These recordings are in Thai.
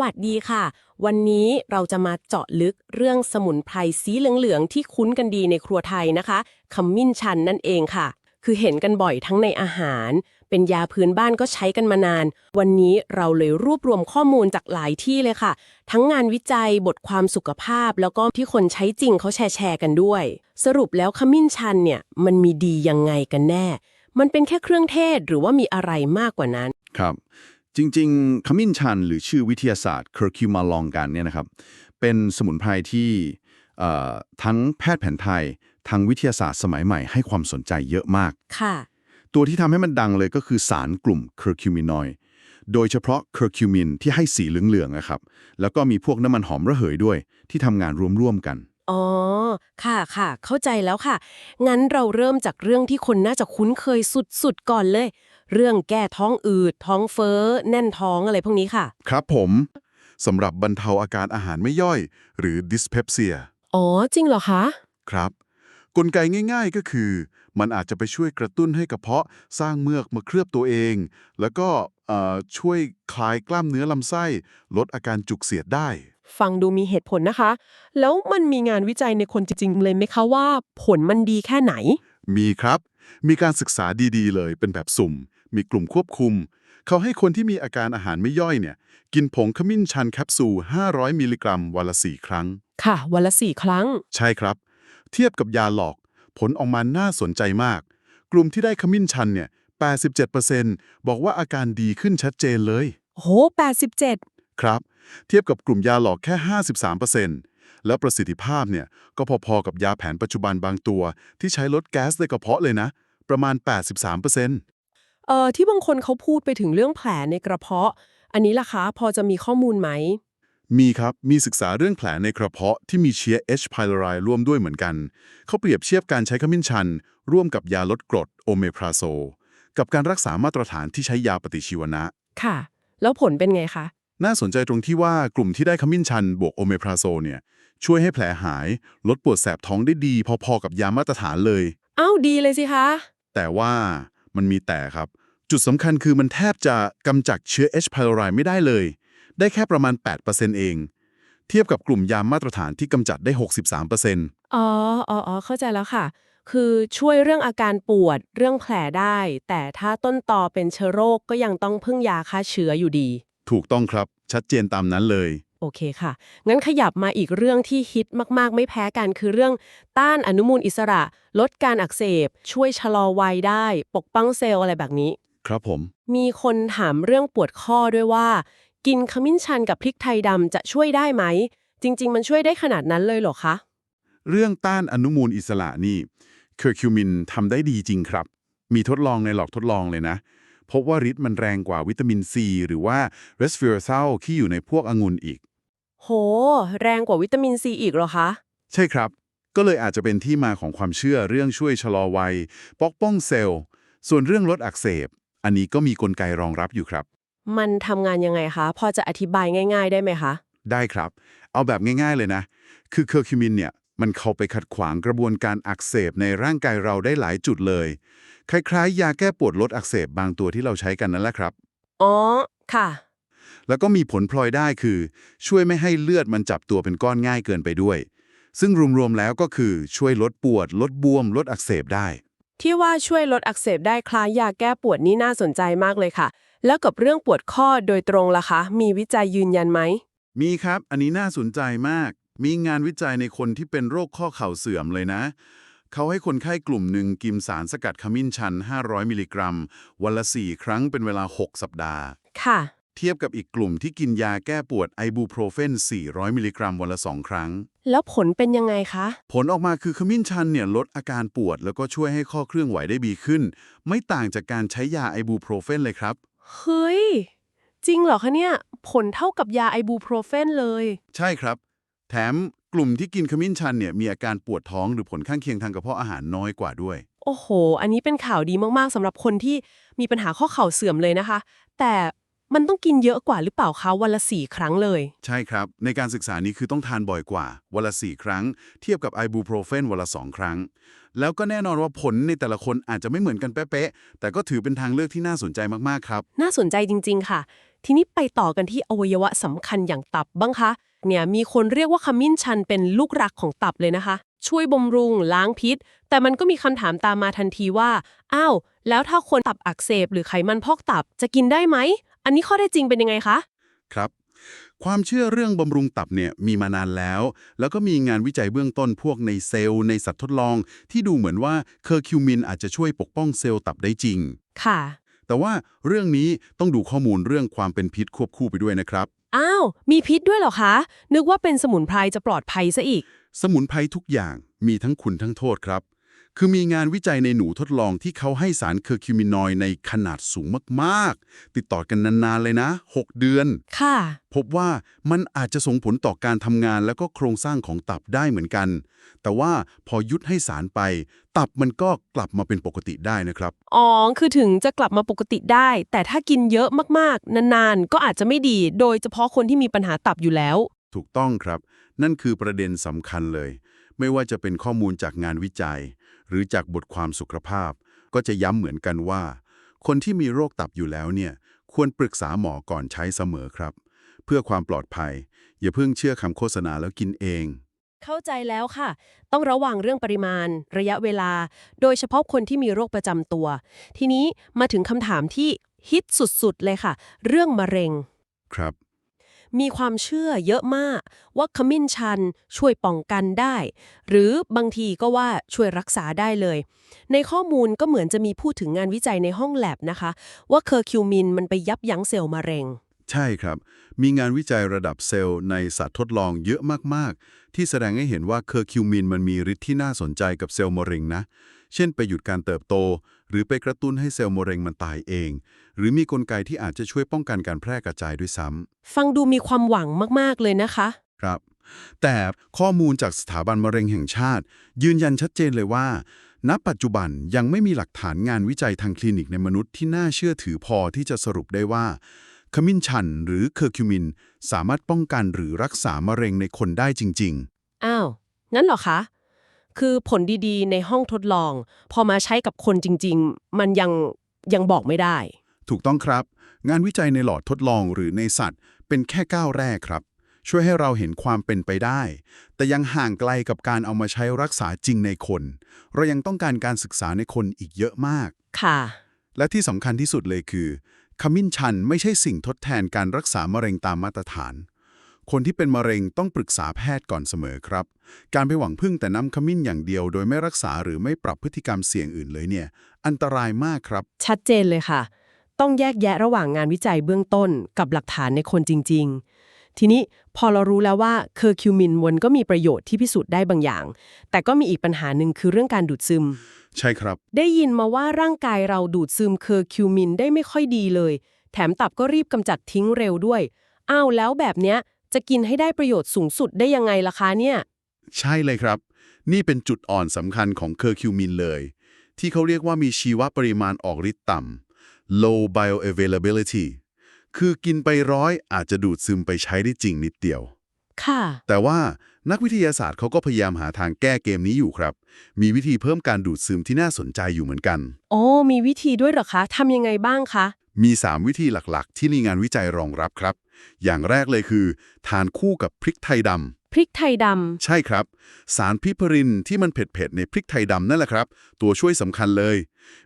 วัสดีค่ะ วันนี้เราจะมาเจาะลึกเรื่องสมุนไพรสีเหลืองๆที่คุ้นกันดีในครัวไทยนะคะขมิ้นชันนั่นเองค่ะ คือเห็นกันบ่อยทั้งในอาหาร เป็นยาพื้นบ้านก็ใช้กันมานาน วันนี้เราเลยรวบรวมข้อมูลจากหลายที่เลยค่ะ ทั้งงานวิจัยบทความสุขภาพ แล้วก็ที่คนใช้จริงเขาแชร์แชร์กันด้วย สรุปแล้วขมิ้นชันเนี่ยมันมีดียังไงกันแน่ มันเป็นแค่เครื่องเทศหรือว่ามีอะไรมากกว่านั้นครับ จริงๆ ขมิ้นชันหรือชื่อวิทยาศาสตร์ c u r c u m a l o n กันเนี่ยนะครับ เป็นสมุนไพรที่เอ่อทั้งแพทย์แผนไทยทางวิทยาศาสตร์สมัยใหม่ให้ความสนใจเยอะมาก ค่ะ ตัวที่ทำให้มันดังเลยก็คือสารกลุ่ม curcuminoid โดยเฉพาะ curcumin ที่ให้สีเหลืองๆนะครับ แล้วก็มีพวกน้ำมันหอมระเหยด้วย ที่ทำงานร่วมๆกัน อ๋อ ค่ะค่ะ เข้าใจแล้วค่ะ งั้นเราเริ่มจากเรื่องที่คนน่าจะคุ้นเคยสุดๆ ก่อนเลย เรื่องแก้ท้องอืด ท้องเฟ้อ แน่นท้องอะไรพวกนี้ค่ะ ครับผมสำหรับบรรเทาอาการอาหารไม่ย่อย หรือ dyspepsia อ๋อ จริงเหรอคะ ครับ กลไกง่ายๆก็คือ มันอาจจะไปช่วยกระตุ้นให้กระเพาะสร้างเมือกมาเคลือบตัวเอง แล้วก็เอ่อช่วยคลายกล้ามเนื้อลำไส้ ลดอาการจุกเสียดได้ ฟังดูมีเหตุผลนะคะ แล้วมันมีงานวิจัยในคนจริง ๆ เลยไหมคะว่า ผลมันดีแค่ไหน มีครับ มีการศึกษาดีๆ เลยเป็นแบบสุ่ม มีกลุ่มควบคุม เขาให้คนที่มีอาการอาหารไม่ย่อยเนี่ย กินผงขมิ้นชันแคปซูล 500 มิลลิกรัม วันละ 4 ครั้ง ค่ะ วันละสี่ครั้ง ใช่ครับ เทียบกับยาหลอก ผลออกมาน่าสนใจมาก กลุ่มที่ได้ขมิ้นชันเนี่ย 87%บอกว่าอาการดีขึ้นชัดเจนเลยโห 87 ครับ เทียบกับกลุ่มยาหลอกแค่ 53%แล้วประสิทธิภาพเนี่ยก็พอๆกับยาแผนปัจจุบันบางตัว ที่ใช้ลดแก๊สในกระเพาะเลยนะ ประมาณ 83% เอ่อที่บางคนเขาพูดไปถึงเรื่องแผลในกระเพาะ อันนี้ล่ะคะพอจะมีข้อมูลไหม มีครับ มีศึกษาเรื่องแผลในกระเพาะที่มีเชื้อ H. pylori ร่วมด้วยเหมือนกัน เขาเปรียบเทียบการใช้ขมิ้นชัน ร่วมกับยาลดกรดโอเมพราโซลกับการรักษามาตรฐานที่ใช้ยาปฏิชีวนะ ค่ะ แล้วผลเป็นไงคะ น่าสนใจตรงที่ว่ากลุ่มที่ได้ขมิ้นชันบวกโอเมพราโซลเนี่ยช่วยให้แผลหาย ลดปวดแสบท้องได้ดี พอๆกับยามาตรฐานเลย อ้าวดีเลยสิคะ แต่ว่ามันมีแต่ครับ จุดสำคัญคือมันแทบจะกำจัดเชื้อ H. pylori ไม่ได้เลย ได้แค่ประมาณ 8%เอง เทียบกับกลุ่มยามาตรฐานที่กำจัดได้ 63%อ๋ออ๋ออ๋อเข้าใจแล้วค่ะ คือช่วยเรื่องอาการปวดเรื่องแผลได้ แต่ถ้าต้นตอเป็นเชื้อโรคก็ยังต้องพึ่งยาฆ่าเชื้ออยู่ดี ถูกต้องครับ ชัดเจนตามนั้นเลย โอเคค่ะ งั้นขยับมาอีกเรื่องที่ฮิตมากๆ ไม่แพ้กันคือเรื่องต้านอนุมูลอิสระ ลดการอักเสบ ช่วยชะลอวัยได้ ปกป้องเซลล์อะไรแบบนี้ ครับผม มีคนถามเรื่องปวดข้อด้วยว่า กินขมิ้นชันกับพริกไทยดำจะช่วยได้ไหม จริง ๆ มันช่วยได้ขนาดนั้นเลยเหรอคะ เรื่องต้านอนุมูลอิสระนี่เคอร์คิวมินทำได้ดีจริงครับ มีทดลองในหลอกทดลองเลยนะ พบว่าฤทธิ์มันแรงกว่าวิตามินซีหรือว่าเรสเวอร์ซัลที่อยู่ในพวกองุ่นอีก โห แรงกว่าวิตามินซีอีกเหรอคะ ใช่ครับ ก็เลยอาจจะเป็นที่มาของความเชื่อเรื่องช่วยชะลอวัยปกป้องเซลล์ ส่วนเรื่องลดอักเสบ อันนี้ก็มีกลไกรองรับอยู่ครับ มันทำงานยังไงคะ พอจะอธิบายง่าย ๆ ได้ไหมคะ ได้ครับ เอาแบบง่าย ๆ เลยนะ คือเคอร์คิวมินเนี่ยมันเข้าไปขัดขวางกระบวนการอักเสบในร่างกายเราได้หลายจุดเลย คล้ายๆ ยาแก้ปวดลดอักเสบบางตัวที่เราใช้กันนั่นแหละครับ อ๋อ ค่ะ แล้วก็มีผลพลอยได้คือ ช่วยไม่ให้เลือดมันจับตัวเป็นก้อนง่ายเกินไปด้วย ซึ่งรวมๆแล้วก็คือช่วยลดปวด ลดบวม ลดอักเสบได้ ที่ว่าช่วยลดอักเสบได้คล้ายยาแก้ปวดนี่น่าสนใจมากเลยค่ะ แล้วกับเรื่องปวดข้อโดยตรงล่ะคะ มีวิจัยยืนยันไหม มีครับ อันนี้น่าสนใจมาก มีงานวิจัยในคนที่เป็นโรคข้อเข่าเสื่อมเลยนะ เขาให้คนไข้กลุ่มหนึ่งกินสารสกัดขมิ้นชัน 500 มิลลิกรัม วันละ 4 ครั้งเป็นเวลา 6 สัปดาห์ ค่ะเทียบกับอีกกลุ่มที่กินยาแก้ปวดไอบูโปรเฟน 400 มิลลิกรัมวันละ 2 ครั้ง แล้วผลเป็นยังไงคะ ผลออกมาคือขมิ้นชันเนี่ยลดอาการปวด แล้วก็ช่วยให้ข้อเคลื่อนไหวได้ดีขึ้น ไม่ต่างจากการใช้ยาไอบูโปรเฟนเลยครับ เฮ้ย จริงเหรอคะเนี่ย ผลเท่ากับยาไอบูโปรเฟนเลย ใช่ครับ แถมกลุ่มที่กินขมิ้นชันเนี่ยมีอาการปวดท้องหรือผลข้างเคียงทางกระเพาะอาหารน้อยกว่าด้วย โอ้โห อันนี้เป็นข่าวดีมากๆสำหรับคนที่มีปัญหาข้อเข่าเสื่อมเลยนะคะ แต่ มันต้องกินเยอะกว่าหรือเปล่าคะวันละสี่ครั้งเลย ใช่ครับ ในการศึกษานี้คือต้องทานบ่อยกว่า วันละ4ครั้ง เทียบกับไอบูโปรเฟนวันละ 2 ครั้ง แล้วก็แน่นอนว่าผลในแต่ละคนอาจจะไม่เหมือนกันเป๊ะๆแต่ก็ถือเป็นทางเลือกที่น่าสนใจมากๆครับ น่าสนใจจริง ๆ ค่ะ ทีนี้ไปต่อกันที่อวัยวะสำคัญอย่างตับบ้างคะ เนี่ยมีคนเรียกว่าขมิ้นชันเป็นลูกรักของตับเลยนะคะ ช่วยบำรุงล้างพิษ แต่มันก็มีคำถามตามมาทันทีว่า อ้าว แล้วถ้าคนตับอักเสบหรือไขมันพอกตับจะกินได้ไหมอั นนี้ข้อได้จริงเป็นยังไงคะ ครับ ความเชื่อเรื่องบำรุงตับเนี่ยมีมานานแล้ว แล้วก็มีงานวิจัยเบื้องต้นพวกในเซลล์ในสัตว์ทดลอง ที่ดูเหมือนว่าเคอร์คิวมินอาจจะช่วยปกป้องเซลล์ตับได้จริง ค่ะ แต่ว่าเรื่องนี้ต้องดูข้อมูลเรื่องความเป็นพิษควบคู่ไปด้วยนะครับ อ้าว มีพิษด้วยเหรอคะ นึกว่าเป็นสมุนไพรจะปลอดภัยซะอีก สมุนไพรทุกอย่างมีทั้งคุณทั้งโทษครับ คือมีงานวิจัยในหนูทดลองที่เขาให้สารเคอร์คิวมินอยด์ในขนาดสูงมากๆ ติดต่อกันนาน ๆ เลยนะ 6 เดือน ค่ะ พบว่ามันอาจจะส่งผลต่อการทำงานแล้วก็โครงสร้างของตับได้เหมือนกัน แต่ว่าพอยุดให้สารไป ตับมันก็กลับมาเป็นปกติได้นะครับ อ๋อ คือถึงจะกลับมาปกติได้ แต่ถ้ากินเยอะมากๆ นานๆ ก็อาจจะไม่ดี โดยเฉพาะคนที่มีปัญหาตับอยู่แล้ว ถูกต้องครับ นั่นคือประเด็นสำคัญเลย ไม่ว่าจะเป็นข้อมูลจากงานวิจัย หรือจากบทความสุขภาพ ก็จะย้ำเหมือนกันว่า คนที่มีโรคตับอยู่แล้วเนี่ยควรปรึกษาหมอก่อนใช้เสมอครับ เพื่อความปลอดภัย อย่าเพิ่งเชื่อคำโฆษณาแล้วกินเอง เข้าใจแล้วค่ะ ต้องระวังเรื่องปริมาณ ระยะเวลา โดยเฉพาะคนที่มีโรคประจำตัว ทีนี้มาถึงคำถามที่ฮิตสุดๆเลยค่ะ เรื่องมะเร็งครับ มีความเชื่อเยอะมาก ว่าขมิ้นชันช่วยป้องกันได้ หรือบางทีก็ว่าช่วยรักษาได้เลย ในข้อมูลก็เหมือนจะมีพูดถึงงานวิจัยในห้องแลบนะคะ ว่าเคอร์คิวมินมันไปยับยั้งเซลล์มะเร็ง ใช่ครับ มีงานวิจัยระดับเซลล์ในสัตว์ทดลองเยอะมากๆ ที่แสดงให้เห็นว่าเคอร์คิวมินมันมีฤทธิ์ที่น่าสนใจกับเซลล์มะเร็งนะ เช่นไปหยุดการเติบโต หรือไปกระตุ้นให้เซลล์มะเร็งมันตายเอง หรือมีกลไกที่อาจจะช่วยป้องกันการแพร่กระจายด้วยซ้ำฟังดูมีความหวังมากๆเลยนะคะ ครับ แต่ข้อมูลจากสถาบันมะเร็งแห่งชาติ ยืนยันชัดเจนเลยว่า ณ ปัจจุบันยังไม่มีหลักฐานงานวิจัยทางคลินิกในมนุษย์ที่น่าเชื่อถือพอที่จะสรุปได้ว่า ขมิ้นชันหรือเคอร์คิวมิน สามารถป้องกันหรือรักษามะเร็งในคนได้จริงอ้าว งั้นเหรอคะ คือผลดีๆ ในห้องทดลอง พอมาใช้กับคนจริง ๆ มันยังยังบอกไม่ได้ๆถูกต้องครับ งานวิจัยในหลอดทดลองหรือในสัตว์ เป็นแค่ก้าวแรกครับ ช่วยให้เราเห็นความเป็นไปได้ แต่ยังห่างไกลกับการเอามาใช้รักษาจริงในคน เรายังต้องการการศึกษาในคนอีกเยอะมาก ค่ะ และที่สำคัญที่สุดเลยคือขมิ้นชันไม่ใช่สิ่งทดแทนการรักษามะเร็งตามมาตรฐาน คนที่เป็นมะเร็งต้องปรึกษาแพทย์ก่อนเสมอครับ การไปหวังพึ่งแต่น้ำขมิ้นอย่างเดียว โดยไม่รักษาหรือไม่ปรับพฤติกรรมเสี่ยงอื่นเลยเนี่ย อันตรายมากครับ ชัดเจนเลยค่ะ ต้องแยกแยะระหว่างงานวิจัยเบื้องต้นกับหลักฐานในคนจริง ๆ ทีนี้พอเรารู้แล้วว่าเคอร์คิวมินวนก็มีประโยชน์ที่พิสูจน์ได้บางอย่าง แต่ก็มีอีกปัญหาหนึ่งคือเรื่องการดูดซึม ใช่ครับ ได้ยินมาว่าร่างกายเราดูดซึมเคอร์คิวมินได้ไม่ค่อยดีเลย แถมตับก็รีบกำจัดทิ้งเร็วด้วยอ้าวแล้วแบบเนี้ย จะกินให้ได้ประโยชน์สูงสุดได้ยังไงล่ะคะเนี่ย ใช่เลยครับ นี่เป็นจุดอ่อนสำคัญของเคอร์คิวมินเลย ที่เขาเรียกว่ามีชีวปริมาณออกฤทธิ์ต่ำ low bioavailability คือกินไปร้อยอาจจะดูดซึมไปใช้ได้จริงนิดเดียว ค่ะ แต่ว่านักวิทยาศาสตร์เขาก็พยายามหาทางแก้เกมนี้อยู่ครับ มีวิธีเพิ่มการดูดซึมที่น่าสนใจอยู่เหมือนกัน โอ้มีวิธีด้วยเหรอคะทำยังไงบ้างคะ มี 3 วิธีหลักๆ ที่มีงานวิจัยรองรับครับ อย่างแรกเลยคือ ทานคู่กับพริกไทยดำพริกไทยดใช่ครับ สารพิพรินที่มันเผ็ดๆในพริกไทยดำนั่นแหละครับ ตัวช่วยสำคัญเลย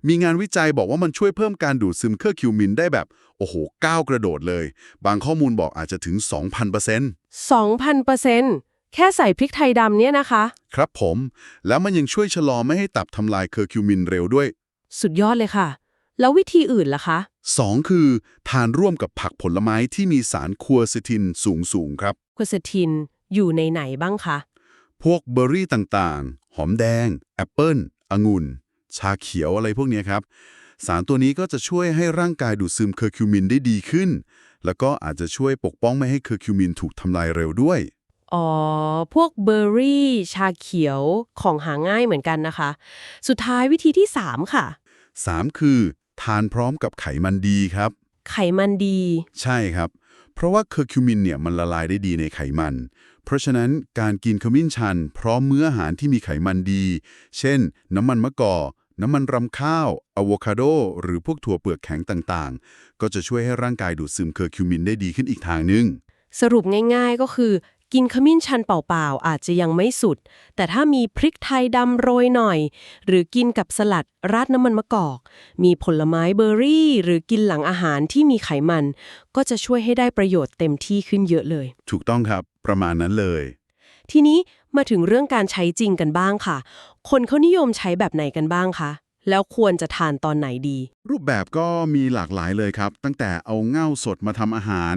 มีงานวิจัยบอกว่ามันช่วยเพิ่มการดูดซึมเคอร์คิวมินได้แบบ โอ้โหก้าวกระโดดเลย บางข้อมูลบอกอาจจะถึง 2,000%ำ 2,000%แค่ใส่พริกไทยดำเนี่ยนะคะ ครับผม แล้วมันยังช่วยชะลอไม่ให้ตับทำลายเคอร์คิวมินเร็วด้วย สุดยอดเลยค่ะ แล้ววิธีอื่นล่ะคะ 2 คือ ทานร่วมกับผักผลไม้ที่มีสารคัวเซตินสูงๆครับ ควเซตินอยู่ในไหนบ้างคะ พวกเบอร์รี่ต่างๆ หอมแดง แอปเปิลองุ่น ชาเขียวอะไรพวกเนี้ยครับ สารตัวนี้ก็จะช่วยให้ร่างกายดูดซึมเคอร์คิวมินได้ดีขึ้น แล้วก็อาจจะช่วยปกป้องไม่ให้เคอร์คิวมินถูกทำลายเร็วด้วย อ๋อ พวกเบอร์รี่ ชาเขียวของหาง่ายเหมือนกันนะคะ สุดท้ายวิธีที่ 3 ค่ะ 3 คือ ทานพร้อมกับไขมันดีครับ ไขมันดี ใช่ครับ เพราะว่าเคอร์คิวมินเนี่ยมันละลายได้ดีในไขมัน เพราะฉะนั้นการกินขมิ้นชัน พร้อมมื้ออาหารที่มีไขมันดี เช่น น้ำมันมะกอก น้ำมันรำข้าวอะโวคาโด หรือพวกถั่วเปลือกแข็งต่างๆ ก็จะช่วยให้ร่างกายดูดซึมเคอร์คิวมินได้ดีขึ้นอีกทางนึง สรุปง่ายๆก็คือ กินขมิ้นชันเปล่าๆ อาจจะยังไม่สุด แต่ถ้ามีพริกไทยดำโรยหน่อย หรือกินกับสลัดราดน้ำมันมะกอก มีผลไม้เบอร์รี่ หรือกินหลังอาหารที่มีไขมัน ก็จะช่วยให้ได้ประโยชน์เต็มที่ขึ้นเยอะเลย ถูกต้องครับ ประมาณนั้นเลย ทีนี้มาถึงเรื่องการใช้จริงกันบ้างค่ะ คนเขานิยมใช้แบบไหนกันบ้างคะ แล้วควรจะทานตอนไหนดี รูปแบบก็มีหลากหลายเลยครับ ตั้งแต่เอาเง่าสดมาทำอาหาร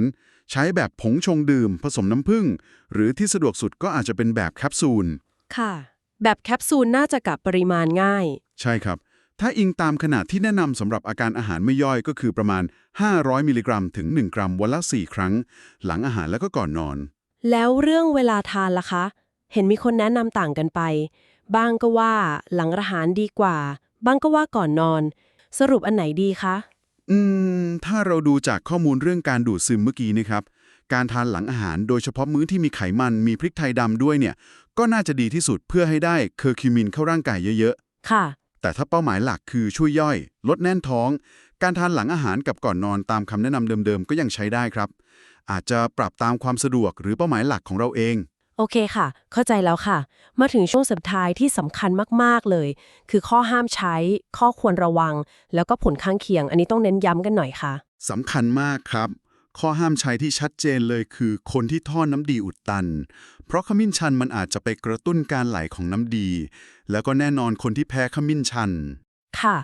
ใช้แบบผงชงดื่ม ผสมน้ำผึ้งหรือที่สะดวกสุดก็อาจจะเป็นแบบแคปซูล ค่ะ แบบแคปซูลน่าจะกับปริมาณง่าย ใช่ครับ ถ้าอิงตามขนาดที่แนะนำสำหรับอาการอาหารไม่ย่อยก็คือประมาณ 500 มิลลิกรัม ถึง 1 กรัมวันละ 4 ครั้ง หลังอาหารแล้วก็ก่อนนอน แล้วเรื่องเวลาทานล่ะคะ เห็นมีคนแนะนำต่างกันไป บ้างก็ว่าหลังอาหารดีกว่า บ้างก็ว่าก่อนนอน สรุปอันไหนดีคะ อืม ถ้าเราดูจากข้อมูลเรื่องการดูดซึมเมื่อกี้นะครับ การทานหลังอาหารโดยเฉพาะมื้อที่มีไขมันมีพริกไทยดำด้วยเนี่ย ก็น่าจะดีที่สุดเพื่อให้ได้เคอร์คิวมินเข้าร่างกายเยอะค่ะๆแต่ถ้าเป้าหมายหลักคือช่วยย่อย ลดแน่นท้อง การทานหลังอาหารกับก่อนนอนตามคำแนะนำเดิมๆ ก็ยังใช้ได้ครับ อาจจะปรับตามความสะดวกหรือเป้าหมายหลักของเราเอง โอเคค่ะ เข้าใจแล้วค่ะ มาถึงช่วงสุดท้ายที่สำคัญมากๆเลย คือข้อห้ามใช้ ข้อควรระวัง แล้วก็ผลข้างเคียง อันนี้ต้องเน้นย้ำกันหน่อยค่ะสำคัญมากครับ ข้อห้ามใช้ที่ชัดเจนเลยคือ คนที่ท่อน้ำดีอุดตัน เพราะขมิ้นชันมันอาจจะไปกระตุ้นการไหลของน้ำดี แล้วก็แน่นอนคนที่แพ้ขมิ้นชัน ค่ะ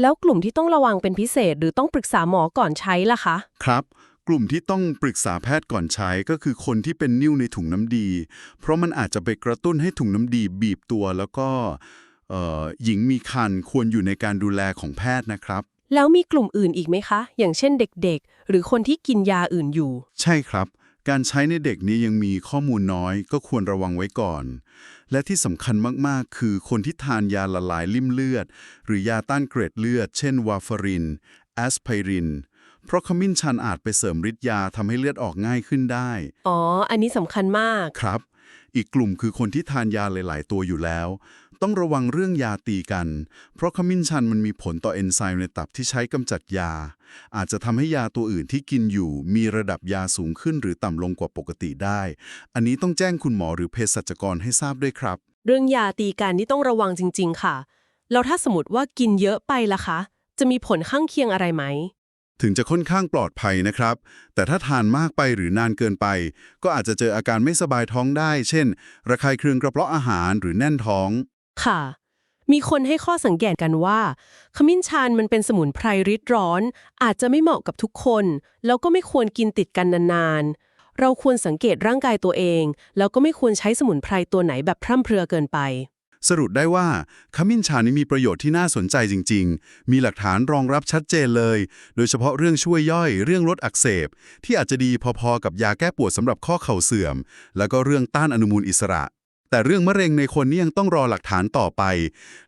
แล้วกลุ่มที่ต้องระวังเป็นพิเศษหรือต้องปรึกษาหมอก่อนใช้ล่ะคะ ครับ กลุ่มที่ต้องปรึกษาแพทย์ก่อนใช้ก็คือคนที่เป็นนิ่วในถุงน้ำดี เพราะมันอาจจะไปกระตุ้นให้ถุงน้ำดีบีบตัว แล้วก็เอ่อหญิงมีครรภ์ควรอยู่ในการดูแลของแพทย์นะครับ แล้วมีกลุ่มอื่นอีกไหมคะ อย่างเช่นเด็กๆ หรือคนที่กินยาอื่นอยู่ ใช่ครับ การใช้ในเด็กนี้ยังมีข้อมูลน้อย ก็ควรระวังไว้ก่อน และที่สำคัญมากๆ คือคนที่ทานยาละลายริ่มเลือด หรือยาต้านเกร็ดเลือด เช่นวาฟารินแอสไพริน เพราะขมิ้นชันอาจไปเสริมฤทธิ์ยาทำให้เลือดออกง่ายขึ้นได้ อ๋อ อันนี้สำคัญมาก ครับ อีกกลุ่มคือคนที่ทานยาหลาย ๆ ตัวอยู่แล้ว ต้องระวังเรื่องยาตีกัน เพราะขมิ้นชันมันมีผลต่อเอนไซม์ในตับที่ใช้กำจัดยา อาจจะทำให้ยาตัวอื่นที่กินอยู่ มีระดับยาสูงขึ้นหรือต่ำลงกว่าปกติได้ อันนี้ต้องแจ้งคุณหมอหรือเภสัชกรให้ทราบด้วยครับ เรื่องยาตีกันนี่ต้องระวังจริง ๆ ค่ะ แล้วถ้าสมมติว่ากินเยอะไปล่ะคะ จะมีผลข้างเคียงอะไรไหม ถึงจะค่อนข้างปลอดภัยนะครับ แต่ถ้าทานมากไปหรือนานเกินไป ก็อาจจะเจออาการไม่สบายท้องได้ เช่น ระคายเคืองกระเพาะอาหารหรือแน่นท้อง ค่ะ มีคนให้ข้อสังเกตกันว่า ขมิ้นชันมันเป็นสมุนไพรริดร้อน อาจจะไม่เหมาะกับทุกคน แล้วก็ไม่ควรกินติดกันนานๆ เราควรสังเกตร่างกายตัวเอง แล้วก็ไม่ควรใช้สมุนไพรตัวไหนแบบพร่ำเพรือเกินไป สรุปได้ว่าขมิ้นชันนี่มีประโยชน์ที่น่าสนใจจริง ๆ มีหลักฐานรองรับชัดเจนเลย โดยเฉพาะเรื่องช่วยย่อย เรื่องลดอักเสบ ที่อาจจะดีพอๆกับยาแก้ปวดสำหรับข้อเข่าเสื่อม แล้วก็เรื่องต้านอนุมูลอิสระ แต่เรื่องมะเร็งในคนนี่ยังต้องรอหลักฐานต่อไป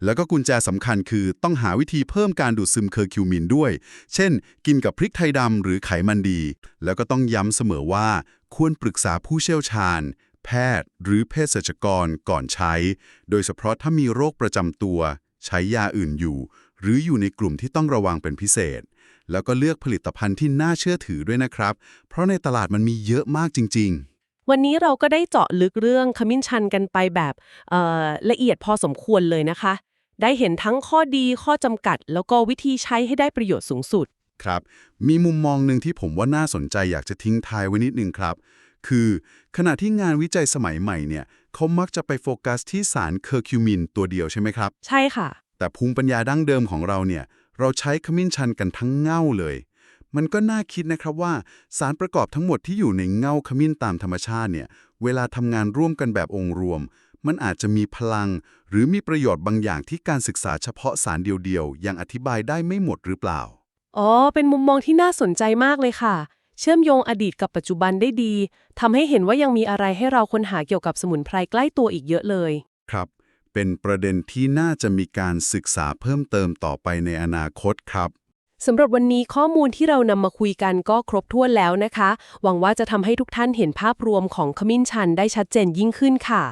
แล้วก็กุญแจสำคัญคือต้องหาวิธีเพิ่มการดูดซึมเคอร์คิวมินด้วย เช่น กินกับพริกไทยดำหรือไขมันดี แล้วก็ต้องย้ำเสมอว่าควรปรึกษาผู้เชี่ยวชาญ แพทย์ หรือเภสัชกรก่อนใช้ โดยเฉพาะถ้ามีโรคประจำตัว ใช้ยาอื่นอยู่ หรืออยู่ในกลุ่มที่ต้องระวังเป็นพิเศษ แล้วก็เลือกผลิตภัณฑ์ที่น่าเชื่อถือด้วยนะครับ เพราะในตลาดมันมีเยอะมากจริง ๆวันนี้เราก็ได้เจาะลึกเรื่องขมิ้นชันกันไปแบบเอ่อละเอียดพอสมควรเลยนะคะ ได้เห็นทั้งข้อดีข้อจำกัด แล้วก็วิธีใช้ให้ได้ประโยชน์สูงสุด ครับ มีมุมมองหนึ่งที่ผมว่าน่าสนใจอยากจะทิ้งท้ายไว้นิดนึงครับ คือขณะที่งานวิจัยสมัยใหม่เนี่ยเขามักจะไปโฟกัสที่สารเคอร์คิวมินตัวเดียวใช่ไหมครับ ใช่ค่ะ แต่ภูมิปัญญาดั้งเดิมของเราเนี่ยเราใช้ขมิ้นชันกันทั้งเง่าเลย มันก็น่าคิดนะครับว่าสารประกอบทั้งหมดที่อยู่ในเง่าขมิ้นตามธรรมชาติเนี่ยเวลาทำงานร่วมกันแบบองค์รวม มันอาจจะมีพลัง หรือมีประโยชน์บางอย่างที่การศึกษาเฉพาะสารเดียวๆยังอธิบายได้ไม่หมดหรือเปล่า อ๋อ เป็นมุมมองที่น่าสนใจมากเลยค่ะ เชื่อมโยงอดีตกับปัจจุบันได้ดีทำให้เห็นว่ายังมีอะไรให้เราค้นหาเกี่ยวกับสมุนไพรใกล้ตัวอีกเยอะเลย ครับ เป็นประเด็นที่น่าจะมีการศึกษาเพิ่มเติมต่อไปในอนาคตครับสำหรับวันนี้ข้อมูลที่เรานำมาคุยกันก็ครบถ้วนแล้วนะคะ หวังว่าจะทำให้ทุกท่านเห็นภาพรวมของขมิ้นชันได้ชัดเจนยิ่งขึ้นค่ะ